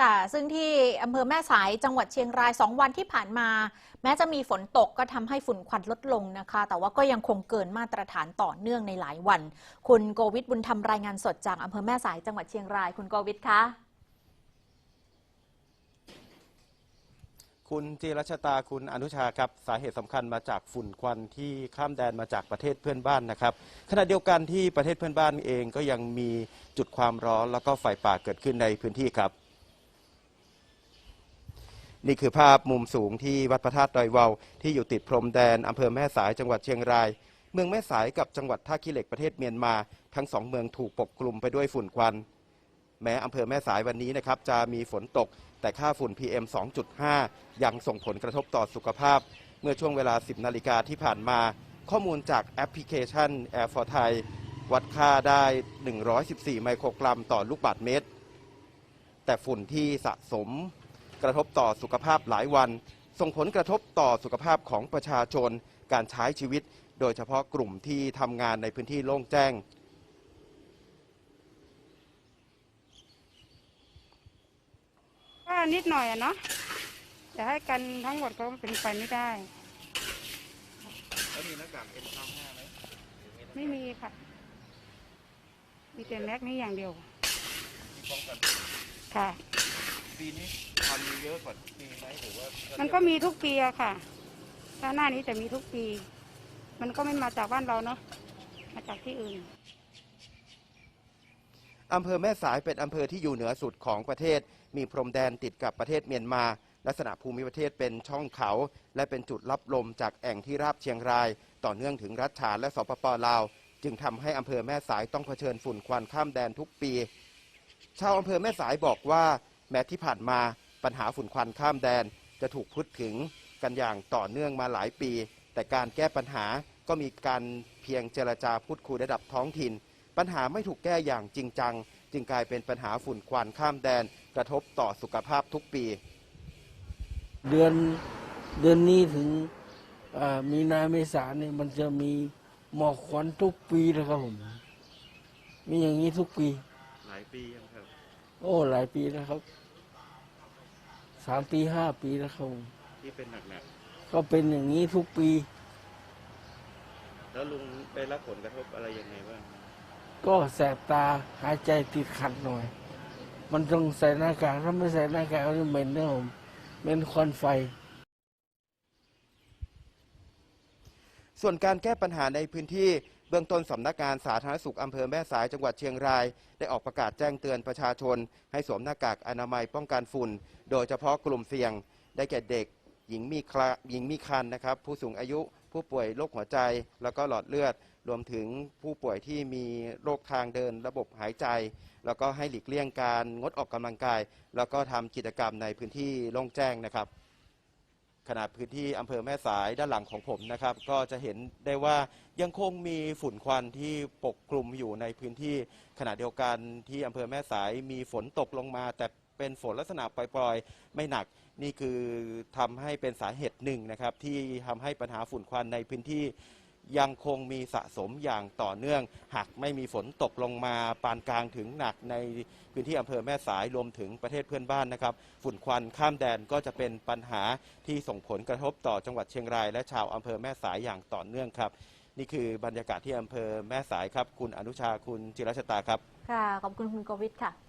ค่ะ ซึ่งที่อำเภอแม่สายจังหวัดเชียงราย 2 วันที่ผ่านมา แม้จะมีฝนตกก็ทำให้ฝุ่นควันลดลงนะคะ แต่ว่าก็ยังคงเกินมาตรฐานต่อเนื่องในหลายวัน คุณโกวิทบุญธรรมรายงานสดจากอำเภอแม่สายจังหวัดเชียงราย คุณโกวิทคะคุณจีรัชตาคุณอนุชาครับสาเหตุสำคัญมาจากฝุ่นควันที่ข้ามแดนมาจากประเทศเพื่อนบ้านนะครับขณะเดียวกันที่ประเทศเพื่อนบ้านเองก็ยังมีจุดความร้อนแล้วก็ไฟป่าเกิดขึ้นในพื้นที่ครับ นี่คือภาพมุมสูงที่วัดพระธาตุดอยวาวที่อยู่ติดพรมแดนอำเภอแม่สายจังหวัดเชียงราย เมืองแม่สายกับจังหวัดท่าขี้เหล็กประเทศเมียนมา ทั้งสองเมืองถูกปกคลุมไปด้วยฝุ่นควัน แม้อำเภอแม่สายวันนี้นะครับจะมีฝนตก แต่ค่าฝุ่น PM 2.5 ยังส่งผลกระทบต่อสุขภาพ เมื่อช่วงเวลา 10 นาฬิกาที่ผ่านมา ข้อมูลจากแอปพลิเคชัน Air for Thai วัดค่าได้ 114 ไมโครกรัมต่อลูกบาศก์เมตร แต่ฝุ่นที่สะสม กระทบต่อสุขภาพหลายวัน ส่งผลกระทบต่อสุขภาพของประชาชน การใช้ชีวิต โดยเฉพาะกลุ่มที่ทำงานในพื้นที่โล่งแจ้ง ก็นิดหน่อยอะเนาะจะให้กันทั้งหมดก็เป็นไปไม่ได้ แล้วมีหน้ากาก N95 ไหมไม่มีค่ะ มีแต่แม็กนี่อย่างเดียว ป้องกัน ค่ะ ปีนี้ทำเยอะกว่าปีไหมหรือว่ามันก็มีทุกปีอะค่ะถ้าหน้านี้จะมีทุกปี มันก็ไม่มาจากบ้านเราเนาะ มาจากที่อื่น อำเภอแม่สายเป็นอำเภอที่อยู่เหนือสุดของประเทศ มีพรมแดนติดกับประเทศเมียนมา ลักษณะภูมิประเทศเป็นช่องเขา และเป็นจุดรับลมจากแอ่งที่ราบเชียงราย ต่อเนื่องถึงรัฐฉานและสปปลาว จึงทำให้อำเภอแม่สายต้องเผชิญฝุ่นควันข้ามแดนทุกปี ชาวอำเภอแม่สายบอกว่า แม้ที่ผ่านมาปัญหาฝุ่นควันข้ามแดนจะถูกพูดถึงกันอย่างต่อเนื่องมาหลายปี แต่การแก้ปัญหาก็มีการเพียงเจรจาพูดคุยระดับท้องถิ่น ปัญหาไม่ถูกแก้อย่างจริงจัง จึงกลายเป็นปัญหาฝุ่นควันข้ามแดน กระทบต่อสุขภาพทุกปี เดือนเดือนนี้ถึงอ่ามีนาเมษาเนี่ยมันจะมีหมอกควันทุกปีนะครับผม มีอย่างนี้ทุกปี หลายปียังครับ โอ้ หลายปีแล้วครับ สามปีห้าปีแล้วครับผมที่เป็นหนักก็เป็นอย่างนี้ทุกปี ๆแล้วลุงได้รับผลกระทบอะไรยังไงบ้างก็แสบตาหายใจติดขัดหน่อย มันต้องใส่หน้ากากถ้าไม่ใส่หน้ากากก็จะเหม็นนะผมเหม็นควันไฟ ส่วนการแก้ปัญหาในพื้นที่ เบื้องต้นสำนักงานสาธารณสุขอำเภอแม่สายจังหวัดเชียงราย ได้ออกประกาศแจ้งเตือนประชาชน ให้สวมหน้ากากอนามัยป้องกันฝุ่น โดยเฉพาะกลุ่มเสี่ยง ได้แก่เด็ก หญิงมีคลาหญิงมีคันนะครับ ผู้สูงอายุผู้ป่วยโรคหัวใจ แล้วก็หลอดเลือด รวมถึงผู้ป่วยที่มีโรคทางเดิน ระบบหายใจ แล้วก็ให้หลีกเลี่ยงการงดออกกำลังกาย แล้วก็ทำกิจกรรมในพื้นที่โล่งแจ้งนะครับ ขนาดพื้นที่อำเภอแม่สายด้านหลังของผมนะครับ ก็จะเห็นได้ว่ายังคงมีฝุ่นควันที่ปกคลุมอยู่ในพื้นที่ขณะเดียวกันที่อำเภอแม่สายมีฝนตกลงมา แต่เป็นฝนลักษณะปล่อยๆ ไม่หนักนี่คือทำให้เป็นสาเหตุหนึ่งนะครับที่ทำให้ปัญหาฝุ่นควันในพื้นที่ ยังคงมีสะสมอย่างต่อเนื่อง หากไม่มีฝนตกลงมาปานกลางถึงหนักในพื้นที่อำเภอแม่สายรวมถึงประเทศเพื่อนบ้านนะครับ ฝุ่นควันข้ามแดนก็จะเป็นปัญหาที่ส่งผลกระทบต่อจังหวัดเชียงราย และชาวอำเภอแม่สายอย่างต่อเนื่องครับ นี่คือบรรยากาศที่อำเภอแม่สายครับ คุณอนุชาคุณจิรชตาครับ ค่ะ ขอบคุณคุณกวิทค่ะ